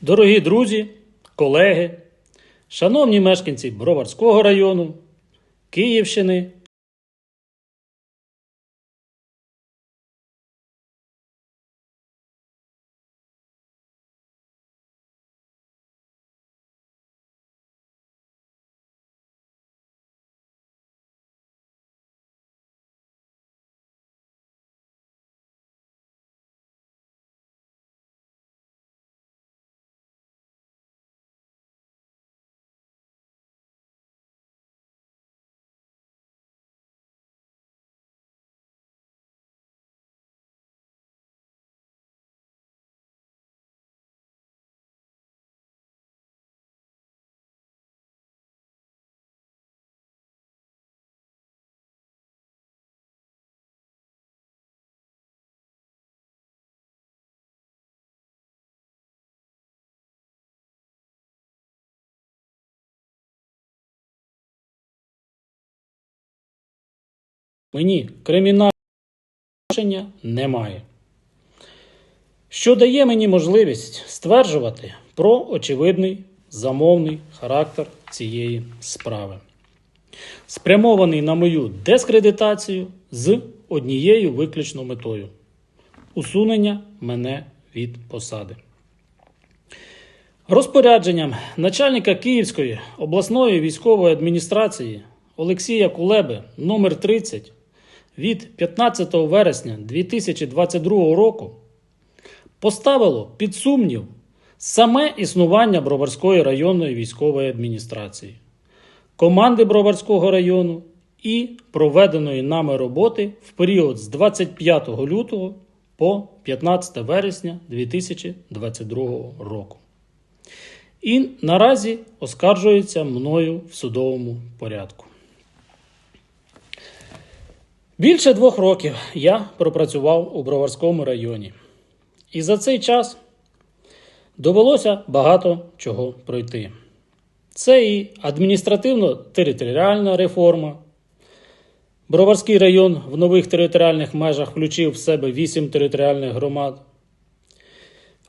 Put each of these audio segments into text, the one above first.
Дорогі друзі, колеги, шановні мешканці Броварського району, Київщини. Мені кримінального рішення немає. Що дає мені можливість стверджувати про очевидний замовний характер цієї справи, спрямований на мою дискредитацію з однією виключно метою усунення мене від посади. Розпорядженням начальника Київської обласної військової адміністрації Олексія Кулеби номер 30 від 15 вересня 2022 року поставило під сумнів саме існування Броварської районної військової адміністрації, команди Броварського району і проведеної нами роботи в період з 25 лютого по 15 вересня 2022 року. І наразі оскаржується мною в судовому порядку. Більше двох років я пропрацював у Броварському районі. І за цей час довелося багато чого пройти. Це і адміністративно-територіальна реформа. Броварський район в нових територіальних межах включив в себе вісім територіальних громад.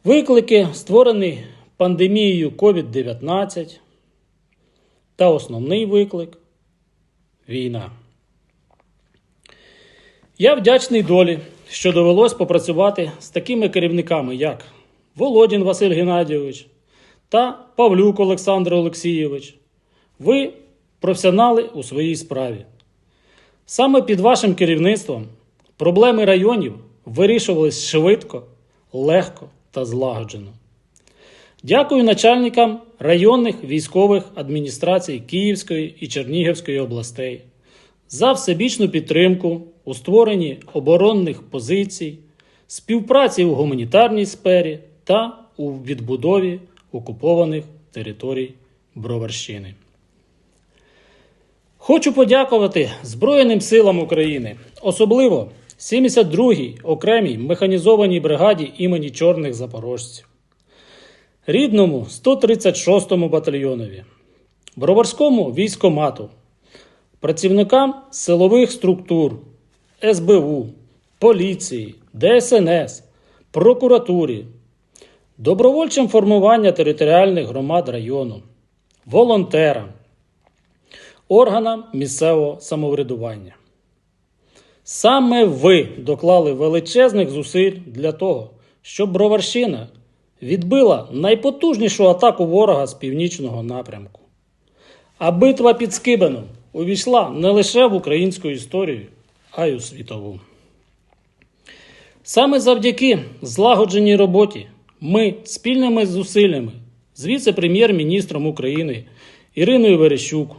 Виклики, створені пандемією COVID-19. Та основний виклик війна. Я вдячний долі, що довелось попрацювати з такими керівниками, як Володін Василь Геннадійович та Павлюк Олександр Олексійович. Ви професіонали у своїй справі. Саме під вашим керівництвом проблеми районів вирішувались швидко, легко та злагоджено. Дякую начальникам районних військових адміністрацій Київської і Чернігівської областей за всебічну підтримку у створенні оборонних позицій, співпраці у гуманітарній сфері та у відбудові окупованих територій Броварщини. Хочу подякувати Збройним силам України, особливо 72-й окремій механізованій бригаді імені Чорних Запорожців, рідному 136-му батальйонові, Броварському військомату, працівникам силових структур, СБУ, поліції, ДСНС, прокуратурі, добровольчим формування територіальних громад району, волонтерам, органам місцевого самоврядування. Саме ви доклали величезних зусиль для того, щоб Броварщина відбила найпотужнішу атаку ворога з північного напрямку. А битва під Скибином увійшла не лише в українську історію, а й у світову. Саме завдяки злагодженій роботі ми спільними зусиллями з віце-прем'єр-міністром України Іриною Верещук,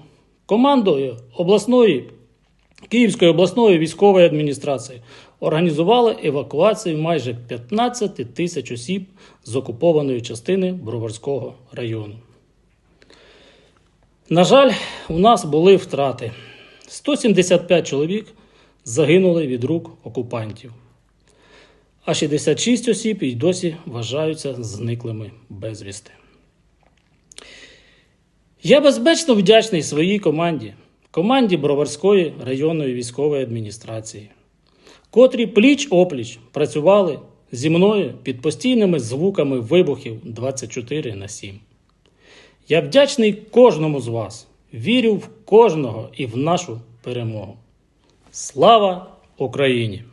командою обласної Київської обласної військової адміністрації організували евакуацію майже 15 тисяч осіб з окупованої частини Броварського району. На жаль, у нас були втрати. 175 чоловік загинули від рук окупантів, а 66 осіб і досі вважаються зниклими безвісти. Я безпечно вдячний своїй команді, команді Броварської районної військової адміністрації, котрі пліч опліч працювали зі мною під постійними звуками вибухів 24 на 7. Я вдячний кожному з вас, вірю в кожного і в нашу перемогу. Слава Україні!